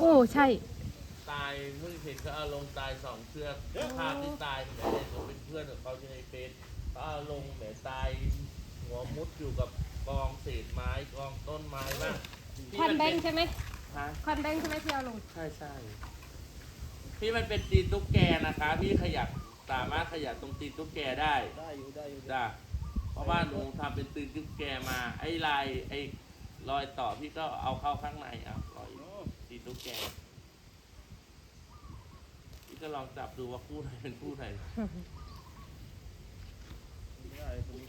โอ้ใช่ ตายเพิ่งเห็นเขาเอาลงตายสองเชือกภาพที่ตายเนี่ยเนี่ยผมเป็นเพื่อนกับเขาที่ในเฟซเขาเอาลงแหมตายหัวมุดอยู่กับกองเศษไม้กองต้นไม้บ้างคอนแบงค์ใช่ไหมฮะคอนแบงค์ใช่ไหมที่เอาลง ใช่ใช่พี่มันเป็นตีนตุ๊กแกนะคะพี่ขยับสามารถขยับตรงตีนตุ๊กแกได้ได้อยู่ได้อยู่จ้ะเพราะว่าหนูทำเป็นตีนตุ๊กแกมา ไอ้ลายไอ้รอยต่อพี่ก็เอาเข้าข้างในอะรอยอ๋อ ตุ๊กแกพี่ก็ลองจับดูว่าคู่ไหนเป็นคู่ไหน ได้ตัวนี้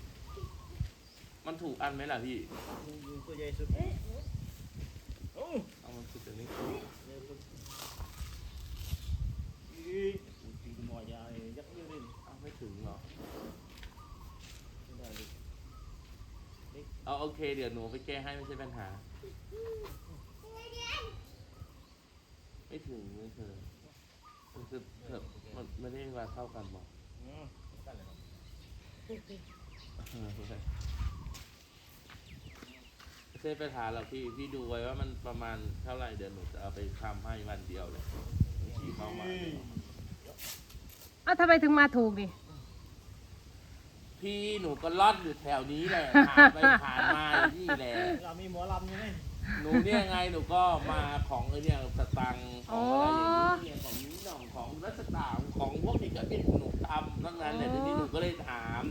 มันถูกอันไหมล่ะพี่ยิงยิงตัวใหญ่สุดโอ้เอามันสุดอันนี้เร็วสุดอีตีหมอใหญ่ยักษ์ยืนเอาไม่ถึงเหรอไม่ได้เลยเอาโอเค เดี๋ยวหนูไปแก้ให้ไม่ใช่ปัญหา ไม่ถึงไม่ถึงมันคือเถอะมันไม่ได้มาเท่ากันบอกอืมกันเลยครับเออไม่ใช่ไม่ใช่ปัญหาหรอกพี่พี่ดูไว้ว่ามันประมาณเท่าไหร่เดี๋ยวหนูจะเอาไปทำให้วันเดียวเลยบางทีเข้ามาเอ้าทำไมถึงมาถูกดิพี่หนูก็ลอดอยู่แถวนี้แหละผ่านไปผ่านมาอยู่นี่แหละเรามีหมอลำอยู่ไหม หนูเนี่ยไงหนูก็มาของไอ้เนี่ยสตังค์ของอะไรอย่างนี้เนี่ยของนิ้วหน่องของรัชตาของพวกนี้ก็เป็นหนูทำทั้งนั้นแหละทีนี้หนูก็เลยถาม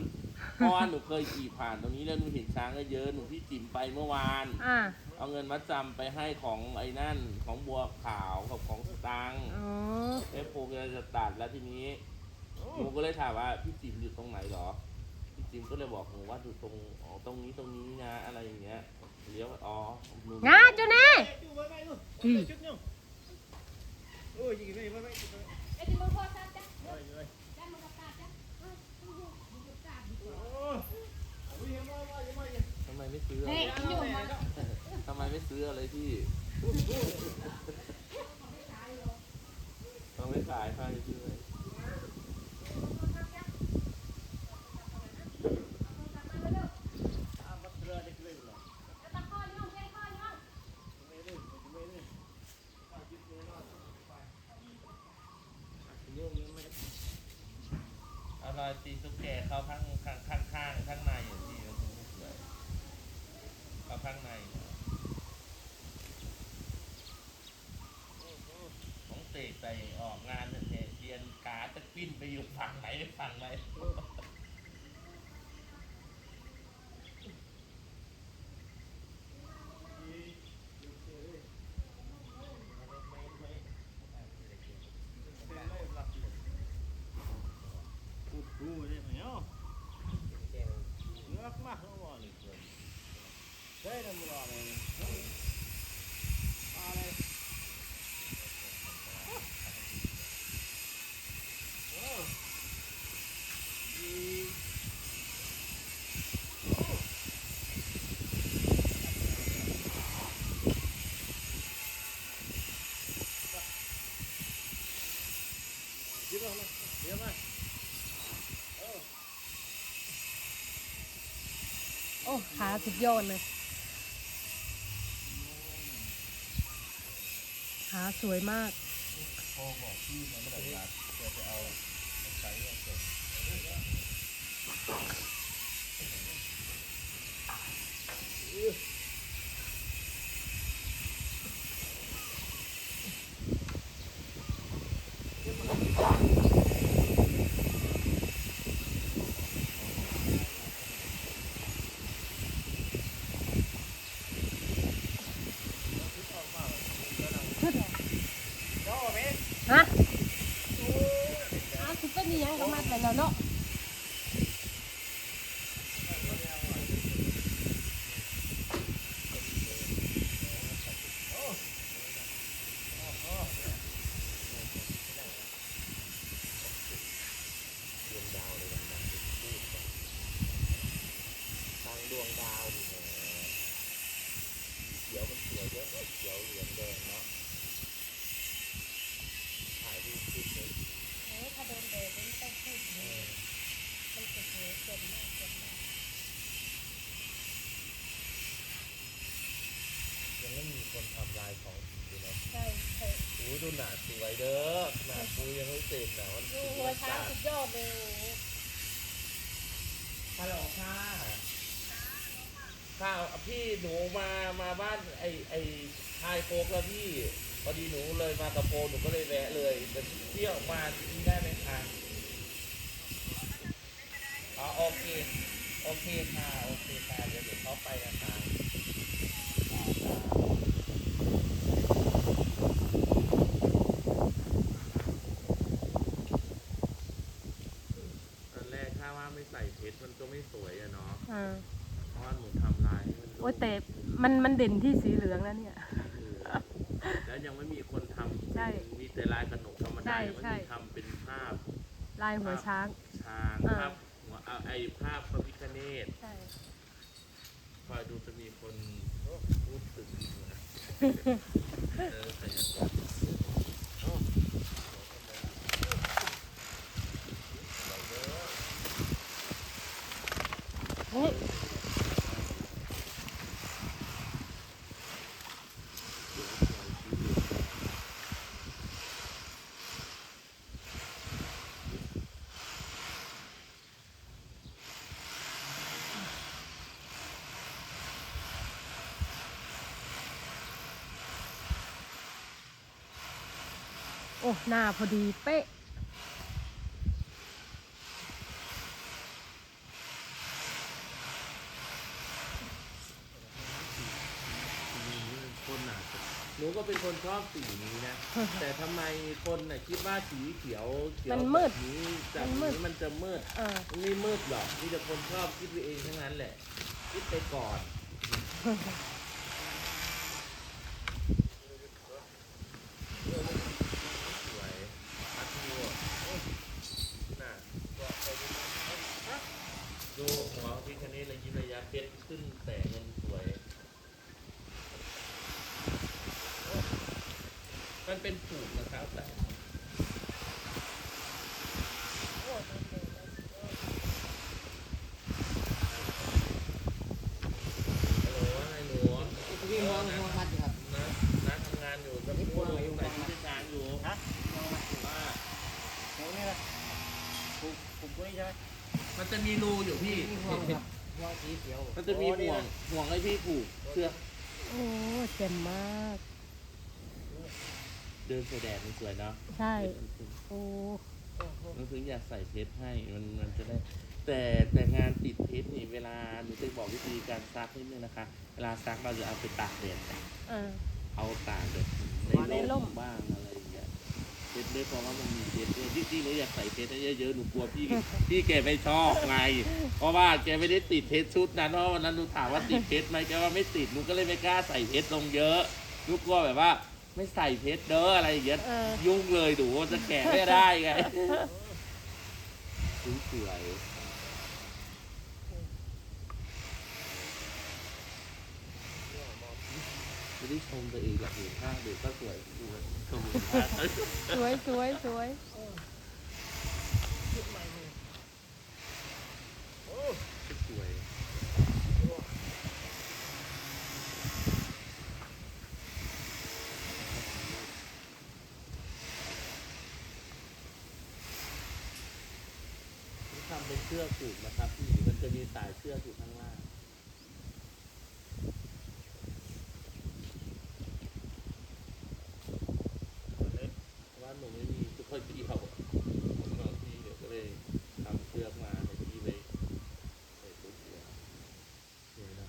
เพราะว่าหนูเคยขี่ผ่านตรงนี้แล้วหนูเห็นช้างก็เยอะหนูพี่จิ๋มไปเมื่อวาน อ่าเอาเงินมาจำไปให้ของไอ้นั่นของบัวขาวกับของสตังค์อ๋อเอฟโฟกจะตัดแล้วทีนี้หนูก็เลยถามว่าพี่จิ๋มอยู่ตรงไหนเหรอ พี่จิ๋มก็เลยบอกหนูว่าอยู่ตรงอ๋อตรงนี้ตรงนี้นะอะไรอย่างเงี้ยเลี้ยวอ๋อหนู งาจุแน่ดูไว้ไว้ดูชุดนึงโอ้ยยิงไปไว้ไว้ไว้ไว้โอ้ยยังไม่ว่ายังไม่ยังทำไมไม่ซื้ออะไรเฮ้ยอยู่มาทำไมไม่ซื้ออะไรที่เราไม่ขายให้พี่เลย อะมัดเรือเด็กเลยเหรอไม่เลยไม่เลยอะยึดเลยเนาะไปโยมยังไม่ได้ เอารอย ตีตุ๊กแกเข้าข้างข้างข้างข้างข้างในอย่างที่เราดูไม่สวยเข้าข้างในของเตะไปออกงานเนี่ยเรียนกาตะปิ้นไปอยู่ฝั่งไหนฝั่งไหน พูดกูได้ไหมเนาะเงือกมากทั้งวันเลยได้ทำรอเลยอะไร โอ้ดีเดี๋ยมาเดี๋ยวมาโอ้ขาสุดยอดเลย ขาสวยมากพอบอกพี่มันแบบรัดแกจะเอาใช้เสร็จฮะอ้าวคือเป็นอีหยังก็มาแต่แล้วเนาะ ทางดวงดาวนี่แหละเขียวมันเขียวเยอะเขียวเหลืองแดงเนาะถ่ายรูปคลิปเลย ถ้าโดนแดดต้องพูด เออ อ้ย ดูหนาสวยเด้อหนาปูยังไม่เสร็จนะมันดูหัวช้างสุดยอดเลยฮัลโหลค่ะค่ะพี่หนูมามาบ้านไอไอชายโฟกแล้วพี่พอดีหนูเลยมากับโพหนูก็เลยแวะเลยจะเที่ยวมาที่ได้ไหมคะอ๋อโอเคโอเคค่ะโอเคค่ะเดี๋ยวเดี๋ยวเขาไปนะคะตอนแรกถ้าว่าไม่ใส่เพชรมันก็ ไม่สวยอะเนาะอ่าเพราะว่าหนูทำลายให้มันดูโอ้ยแต่มันมันเด่นที่สีเหลืองแล้วเนี่ย แล้วยังไม่มีคนทำใช่มีแต่ลายกระหนกธรรมใช่ดายังไม่ใช่ มีทำเป็นภาพลายหัวช้าง ช้างอ่า ภาพหัวเอาไอภาพพระพิฆเนศใช่ คอยดูจะมีคนพูดถึงอยู่นะเออแต่อย่างนั้น เฮ้ยโอ้หน้าพอดีเป๊ะคนอะหนูก็เป็นคนชอบสีนี้นะ แต่ทำไมคนน่ะคิดว่าสีเขียวเขียวมันมืดแบบนี้จากมันมืดนี้มันจะมืดอ่ามันไม่มืดหรอกมีแต่คนชอบคิดไปเองทั้งนั้นแหละ คิดไปก่อน สวยพัดทัวน่ะดูหัวพิคเนตระยิบระยะเพชรขึ้นแต่เงินสวย มันเป็นผูกนะครับแต่ฮัลโหลว่าไงหนู พี่มองมองมัดอยู่ครับ นะนะทำงานอยู่กับพี่ปูใส่ชุดทำงานอยู่ ฮะ ว่า โอ้นี่นะปลูกปลูกตัวนี้ใช่ไหม มัน จะมีรูอยู่พี่นี่ห่วงครับห่วงสีเขียวมันจะมีอ๋อนี่ห่วงนะห่วงให้พี่ผูกเสื้อโอ้เจ๋งมาก เดินใส่แดดมันสวยเนาะใช่ โอ้มันถึงอยากใส่เพชรให้มันมันจะได้ แต่แต่งานติดเพชรนี่เวลาหนูจะบอกวิธีการซักนิดนึงนะคะ เวลาซักเราจะเอาไปตากแดดกันอ่า เอาตากแดดในในร่ร่มมบ้างอะไรอย่าง เงี้ยเพชรด้วยเพราะว่ามันมีเพชรด้วยที่ที่หนูอยากใส่เพชรเยอะๆหนูกลัวพี่พี่แกไม่ชอบไง เพราะว่าแกไม่ได้ติดเพชรชุดนั้นเพราะวันนั้นหนูถามว่าติดเพชรไหมแกว่าไม่ติดหนูก็เลยไม่กล้าใส่เพชรลงเยอะหนูกลัวแบบว่า ไม่ใส่เพชรเด้ออะไรอย่างเงี้ยเออยุ่งเลยดูจะแกะไม่ได้ไงสสวยไม่ได้ชมตัวเองหรอกหนูท่าเด็กก็สวย สวยสวยสวยสวยสวยทำเป็นเสื้อผูกนะครับพี่มันจะมีสายเสื้ออยู่ข้างล่าง เพราะว่าหนูไม่มีทุกคนเกี่ยวบางทีเดี๋ยวก็เลยทำเชือกมาให้พี่เลยใส่ตุ๊กเดียวเดี๋ยวนะ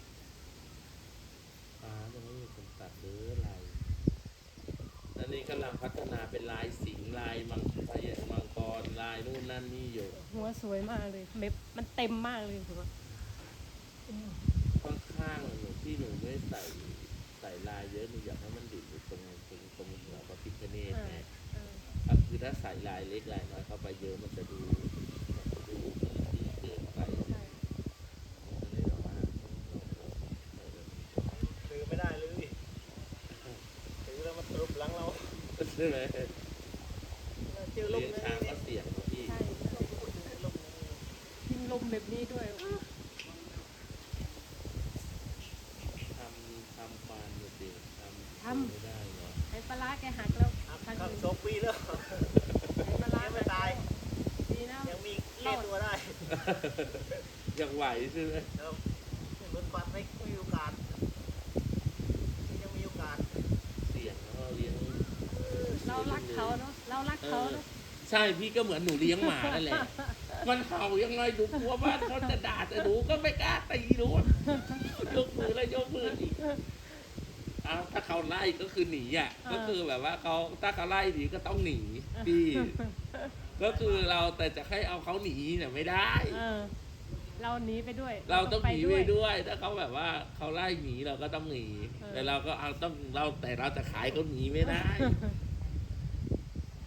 อ่ายังไม่มีคนตัดเด้อลายอันนี้กำลังพัฒนา เป็นลายสิงห์ลายมังพยมังกรลายนู่นนั่นนี่อยู่หัวสวยมากเลยเม็ดมันเต็มมากเลยหัวข้างๆหนูที่หนูไม่ใส่ใส่ลายเยอะหนูอยากให้มันดิบอยู่ตรงตรงตรงหัวพระพิฆเนศไงอ่าอะคือถ้าใส่ลายเล็กลายน้อยเข้าไปเยอะมันจะดูมันจะดูดีเกินไปใช่มันเลยแบบว่าซื้อไม่ได้เลยซื้อแล้วมันตรุบหลังเราใช่ไหม เจอล เลี้ ม ยง เลย ช้างก็เสี่ยงนะพี่ ใช่ยิงลมแบบนี้ด้วย ทำทำฟานอยู่สิทำ ทำ ไม่ได้เนาะ ไอ้ปลาร้าแกหักแล้ว ครับสอง ปีแล้วมาล้างยังไม่ตายดีนะยังมีแก้ตัวได้ยังไหวใช่ไหมครับรถบัสไม่มีโอกาสยังมีโอกาสเสียงแล้วก็เลี้ยงเรารักเขาเนาะเรารักเขาเนาะใช่พี่ก็เหมือนหนูเลี้ยงหมานั่นแหละมันเห่ายังไงดูกลัวบ้านเขาจะด่าแต่หนูก็ไม่กล้าตีหนูอะยกมือแล้วยกมืออีก อ้าวถ้าเขาไล่ก็คือหนีอะ ก็คือแบบว่าเขาถ้าเขาไล่หนีก็ต้องหนีพี่ ก็คือเราแต่จะให้เอาเขาหนีเนี่ยไม่ได้ เออ เราหนีไปด้วยเราต้องหนีไปด้วย ถ้าเขาแบบว่าเขาไล่หนีเราก็ต้องหนีเออแต่เราก็เอาต้องเราแต่เราจะขายเขาหนีไม่ได้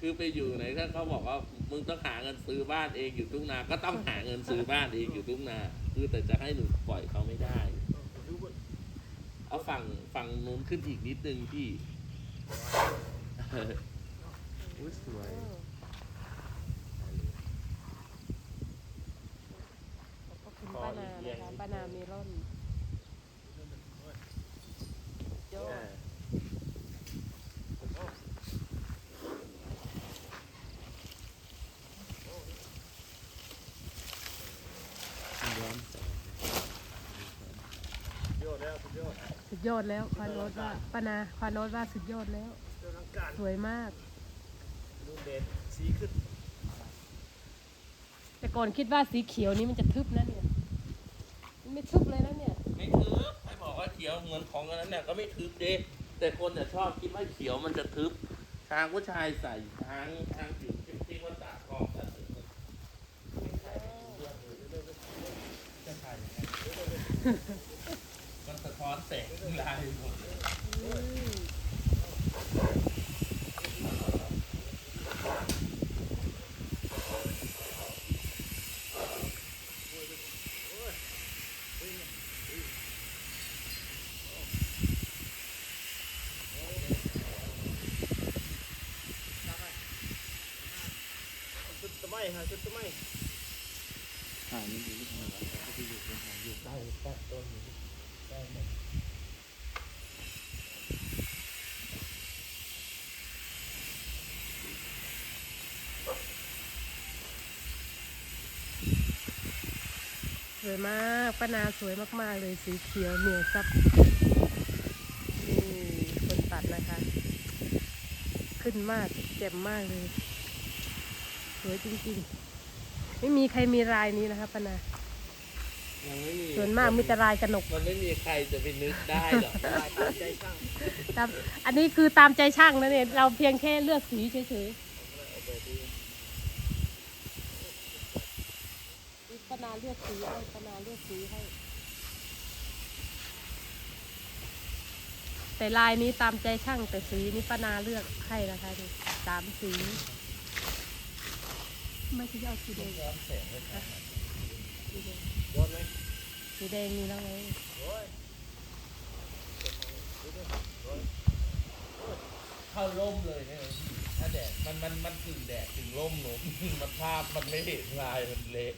คือไปอยู่ไหนถ้าเขาบอกว่ามึงต้องหาเงินซื้อบ้านเองอยู่ทุ่งนา ก็ต้องหาเงินซื้อบ้านเองอยู่ทุ่งนา คือแต่จะให้หนูปล่อยเขาไม่ได้ดูว่า เอาฝั่งฝั่งนู้นขึ้นอีกนิดนึงพี่อุ้ยสวยเออขอบคุณป้านานะคะป้านามีร่นโยย้อนแสง ยอดแล้วสุดยอด สุด ยอดแล้วควานโรสว่าป้านาควานโรสว่าสุดยอดแล้วยอดลังการสวยมาก ดูเด่นสีขึ้นแต่ก่อนคิดว่าสีเขียวนี้มันจะทึบนะเนี่ยมันไม่ทึบเลยนะเนี่ย ไม่ทึบใครบอกว่าเขียวเหมือนของอันนั้นเนี่ยก็ไม่ทึบเด้แต่คนเนี่ยชอบคิดว่าเขียวมันจะทึบช้างผู้ชายใส่ช้างช้างผิวจริงๆว่าตากทองแล้วไม่ใช่จะถ่ายยังไงมันสะท้อน แสงลายหมดเลยอืมชุดตะไม้ฮะชุดตะไม้ ส วยมากป้านาสวยมากๆเลยสีเขียวเหนียวซับนี่คนตัดนะคะ ขึ้นมากเจ็บมากเลย สวยจริงๆ ไม่มีใครมีลายนี้นะคะป้านายังไม่มีส่วนมากมีแต่ลายกระหนกมันไม่มีใครจะไปนึกได้หรอกตามใจช่างตามอันนี้คือตามใจช่างนะเนี่ย เราเพียงแค่เลือกสีเฉยเอาไปดี ๆป้านาเลือกสีให้ป้านาเลือกสีให้ แต่ลายนี้ตามใจช่างแต่สีนี้ป้านาเลือกให้นะคะนี่สามสีไม่ใช่เอาสีแดงย้อนแสงเลยครับสีแดงยอดไหมสีแดงมีแล้วไงโอ้ยเข้าร่มเลยเนี่ยพี่ถ้าแดดมันมันมันกึ่งแดดกึ่งร่มหนูมันภาพมันไม่เห็นลายมันเละ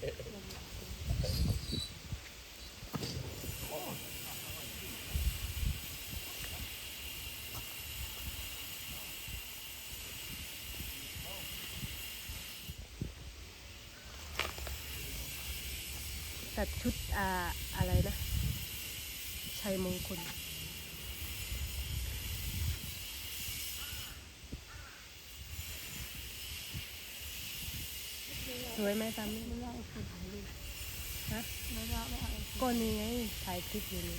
ตัดชุดอ่าอะไรนะ ชัยมงคลสวยไหมตามนี้ไม่ได้คือถ่ายรูป ฮะไม่ได้ไม่เอาก็นี่ไงถ่ายคลิปอยู่นี่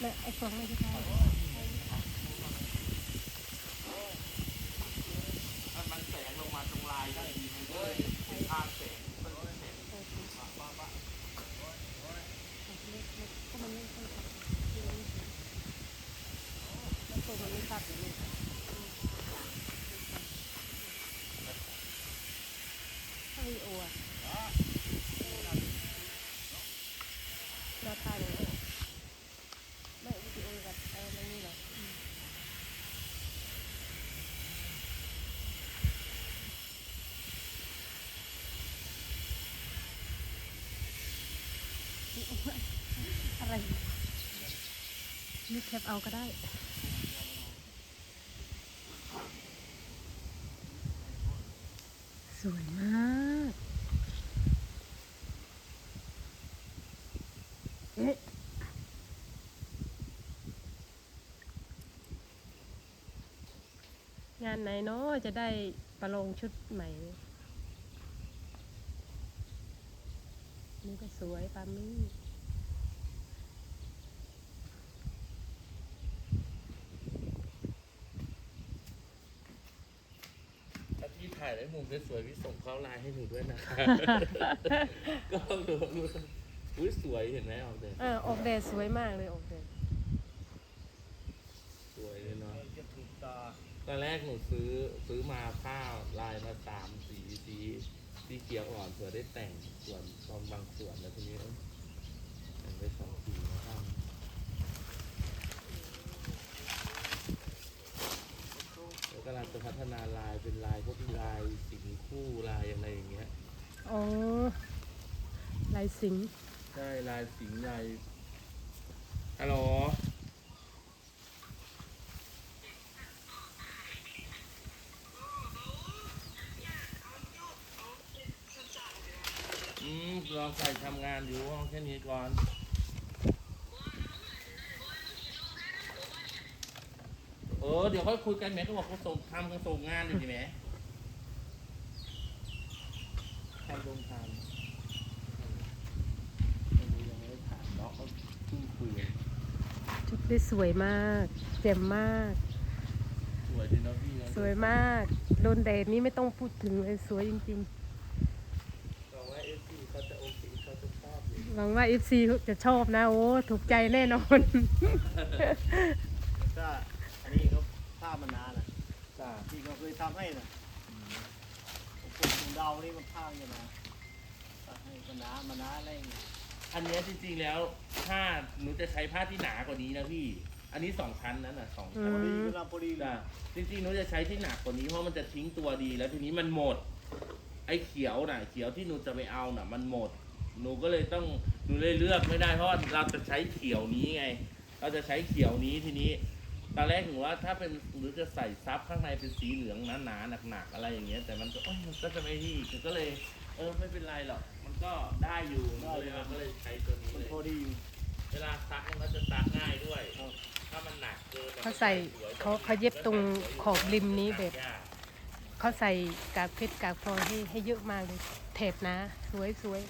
แม่ไอ้ฟองไม่ได้ถ่ายมันมันแสงลงมาตรงลายได้ดีมันก็เลยเป็นภาพแสงมันเป็นแสง ก็มันไม่ค่อยชัดแล้วตัวมันไม่ชัดอยู่นี่ถ้าวิดีโออะหน้าตาเลยไม่วิดีโอกับอะไรนั่นนี่เหรออืม อะไร นี่แคปเอาก็ได้ สวยมาก เอ๊ะงานไหนเนาะจะได้ประลงชุดใหม่ นี่ก็สวยปามี่ ถ้าพี่ถ่ายได้ มุมสวยๆพี่ส่งเข้าไลน์ให้หนูด้วยนะคะ ก็หนูอุ้ยสวยเห็นไหมออกเดนเออออกแดดสวยมากเลยออกแดดสวยเลยเนาะจะถูกตาตอนแรกหนูซื้อซื้อมาผ้าลายมาสามสีสีสีเขียวอ่อนเผื่อได้แต่งส่วนตอนบางส่วนแล้วทีนี้เอ้ยแต่งไปสองสีนะครับแล้วกำลังจะพัฒนาลายเป็นลายพวกลายสิงคู่ลายอะไรอย่างเงี้ยอ๋อลายสิงห์ใช่ลายสิงห์ลายฮัลโหลอืมลองใส่ทำงานอยู่ห้องแค่นี้ก่อน เออเดี๋ยวค่อยคุยกันแหม่ก็บอกเขาส่งทำกันส่งงานอยู่ดีแหมทำลงทำไม่รู้ยังไม่ได้ถามเนาะเขาเพิ่งคุยกันชุดได้สวยมากเจ็มมาก สวยดีเนาะพี่เนาะสวยมาก โดนแดดนี้ไม่ต้องพูดถึงเลยสวยจริงบอกว่าเอฟซีเขาจะโอเคเขาจะชอบอยู่ ๆ หวังว่า FC จะชอบนะ โอ้ ถูกใจแน่นอนถ้าอันนี้เขาผ้ามานานนะจ้าที่เขาเคยทำให้นะพวกของเรานี่มันผ้าอย่างนะตัดให้มานานมานานอะไรอย่างเงี้ยอันเนี้ยจริงๆแล้วผ้าหนูจะใช้ผ้าที่หนากว่านี้นะพี่ อันนี้สองชั้นนั้นน่ะสองอืชั้นพอดีมกำลังพอดีเลยจ้าจริงๆหนูจะใช้ที่หนักกว่านี้เพราะมันจะทิ้งตัวดี แล้วทีนี้มันหมด ไอ้เขียวน่ะเขียวที่หนูจะไปเอาน่ะ มันหมด หนูก็เลยต้องหนูเลยเลือกไม่ได้เพราะว่าเราจะใช้เขียวนี้ไง เราจะใช้เขียวนี้ทีนี้ ตอนแรกหนูว่าถ้าเป็นหรือจะใส่ซับข้างในเป็นสีเหลืองหนาๆหนักๆอะไรอย่างเงี้ยแต่มันก็เอ้ยมันก็จะไม่ที่ก็เลย เออไม่เป็นไรหรอกมันก็ได้อยู่หนูก็เลยก็เลยใช้ตัวนี้มันเลยพอดีอยู่ เวลาซักมันก็จะซักง่ายด้วยครับถ้ามันหนักเกินเขาใส่เขาเขาเย็บตรงขอบริมนี้แบบยากเขาใส่กากเพชรกากพลอยให้ให้เยอะมากเลยเทปนะ สวยสวย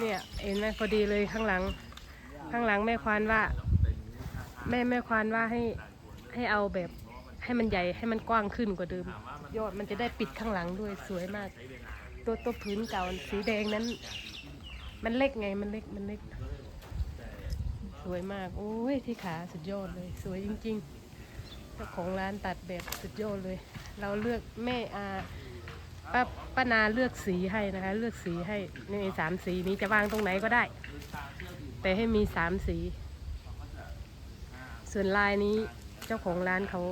เนี่ยเห็นไหมพอดีเลยข้างหลัง ข้างหลังแม่ควานว่า แม่แม่ควานว่าให้ให้เอาแบบให้มันใหญ่ให้มันกว้างขึ้นกว่าเดิม ยอดมันจะได้ปิดข้างหลังด้วยสวยมาก ตัวตัวพื้นเก่าสีแดงนั้น มันเล็กไงมันเล็กมันเล็ก สวยมากโอ้ยที่ขาสุดยอดเลย สวยจริงๆเจ้าของร้านตัดแบบสุดยอดเลย เราเลือกแม่อา ป้าป้านาเลือกสีให้นะคะ เลือกสีให้นี่สามสีนี้จะวางตรงไหนก็ได้ แต่ให้มีสามสี ส่วนลายนี้เจ้าของร้านเขา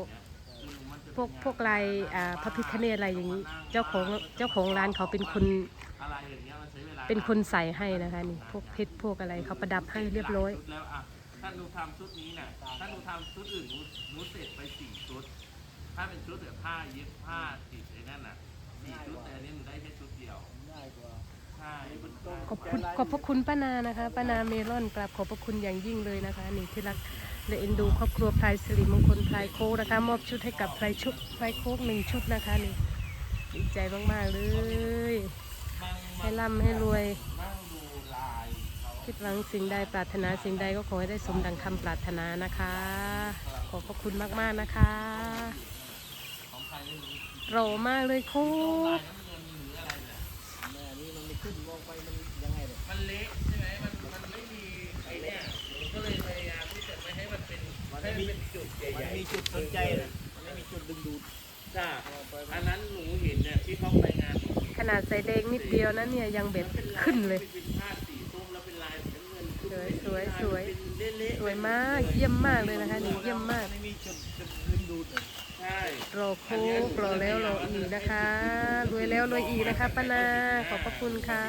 พวกพวกลายอ่าพระพิคเนตอะไรอย่างนี้ เจ้าของเจ้าของร้านเขาเป็นคนเป็นคนใส่ให้นะคะนี่พวกเพชรพวกอะไรเขาประดับให้เรียบร้อยชุดแล้วอะถ้าหนูทำชุดนี้น่ะถ้าหนูทำชุดอื่นหนูหนูเสร็จไปสี่ชุด ถ้าเป็นชุดแบบผ้าเย็บผ้าติดไอ้นั่นน่ะ สี่ชุดแต่อันนี้หนูได้แค่ชุดเดียวง่ายกว่าใช่มันขอบคุณขอบพระคุณป้านานะคะป้านาเมลอนกราบขอบพระคุณอย่างยิ่งเลยนะคะ นี่ที่รักและเอ็นดูครอบครัวพลายสิริมงคลพลายโคกนะคะ มอบชุดให้กับพลายชุดพลายโคกหนึ่งชุดนะคะนี่ดีใจมากๆเลยนั่งให้ร่ำให้รวย นั่งดูลายเขาคิดหวังสิ่งใดปรารถนาสิ่งใดก็ขอให้ได้สมดังคำปรารถนานะคะ ขอบพระคุณมากๆนะคะของใครไม่ รู้โรมากเลยคลายกนี่มันไม่ขึ้นวงไปมันยังไงเนี่ยมันเละใช่ไหมมันมันไม่มีไอเนี่ยก็เลยพยายามที่จะไม่ให้มันเป็นให้มันเป็นจุดใหญ่ๆมีจุดสนใจนะมันไม่มีจุดดึงดูดจ้าอันนั้นหนูเห็นเนี่ยที่เขาไปงานขนาดใส่แดงนิดเดียวนะเนี่ยยังแบบขึ้นเลยเป็นผ้าสีส้มแล้วเป็นลายสีน้ำเงินสวยสวยสวยเป็นเละสวยมากเยี่ยมมากเลยนะคะนี่เยี่ยมมากไม่มีจุดดึงดูด รอโคกรอแล้วรออีกนะคะรวยแล้วรวยอีกนะคะป้านาขอบพระคุณค่ะ